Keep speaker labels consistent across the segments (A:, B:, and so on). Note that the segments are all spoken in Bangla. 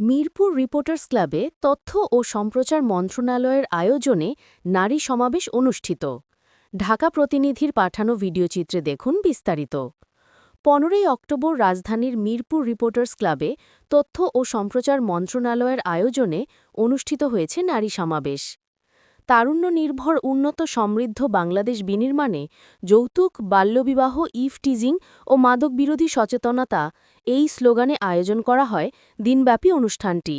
A: মিরপুর রিপোর্টার্স ক্লাবে তথ্য ও সম্প্রচার মন্ত্রণালয়ের আয়োজনে নারী সমাবেশ অনুষ্ঠিত। ঢাকা প্রতিনিধির পাঠানো ভিডিওচিত্রে দেখুন বিস্তারিত। পনেরোই অক্টোবর রাজধানীর মিরপুর রিপোর্টার্স ক্লাবে তথ্য ও সম্প্রচার মন্ত্রণালয়ের আয়োজনে অনুষ্ঠিত হয়েছে নারী সমাবেশ। তারুণ্য নির্ভর উন্নত, সমৃদ্ধ বাংলাদেশ বিনির্মাণে যৌতুক, বাল্যবিবাহ ইফটিজিং ও মাদক বিরোধী সচেতনতা এই স্লোগানে আয়োজন করা হয় দিনব্যাপী অনুষ্ঠানটি।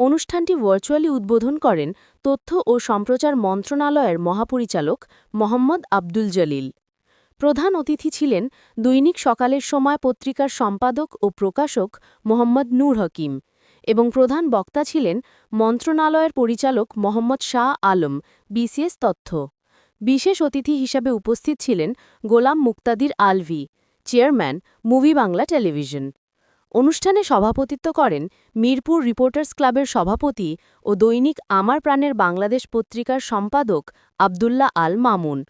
A: অনুষ্ঠানটি ভার্চুয়ালি উদ্বোধন করেন তথ্য ও সম্প্রচার মন্ত্রণালয়ের মহাপরিচালক মোহাম্মদ আব্দুল জলিল। প্রধান অতিথি ছিলেন দৈনিক সকালের সময় পত্রিকার সম্পাদক ও প্রকাশক মোহাম্মদ নূর হকিম। এবং প্রধান বক্তা ছিলেন মন্ত্রণালয়ের পরিচালক মোহাম্মদ শাহ আলম, বিসিএস তথ্য। বিশেষ অতিথি হিসাবে উপস্থিত ছিলেন Golam Muktadir Alvi, chairman, movie Bangla television. অনুষ্ঠানে সভাপতিত্ব করেন মিরপুর রিপোর্টার্স ক্লাবের সভাপতি ও দৈনিক আমার প্রাণের বাংলাদেশ পত্রিকার সম্পাদক আবদুল্লাহ আল মামুন।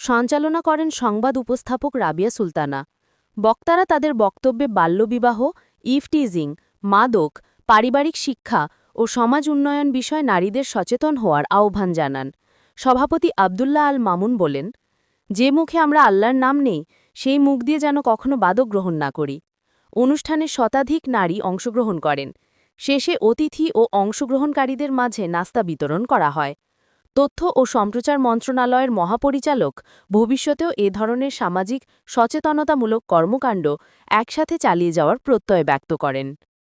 A: সঞ্চালনা করেন সংবাদ উপস্থাপক রাবিয়া সুলতানা। বক্তারা তাদের বক্তব্যে বাল্যবিবাহ, ইফটিজিং, মাদক পারিবারিক শিক্ষা ও সমাজ উন্নয়ন বিষয়ে নারীদের সচেতন হওয়ার আহ্বান জানান। সভাপতি আবদুল্লাহ আল মামুন বলেন, যে মুখে আমরা আল্লাহর নাম নেই, সেই মুখ দিয়ে যেন কখনো বাদক গ্রহণ না করি। অনুষ্ঠানে শতাধিক নারী অংশগ্রহণ করেন। শেষে অতিথি ও অংশগ্রহণকারীদের মাঝে নাস্তা বিতরণ করা হয়। তথ্য ও সম্প্রচার মন্ত্রণালয়ের মহাপরিচালক ভবিষ্যতেও এ ধরনের সামাজিক সচেতনতামূলক কর্মকাণ্ড একসাথে চালিয়ে যাওয়ার প্রত্যয় ব্যক্ত করেন।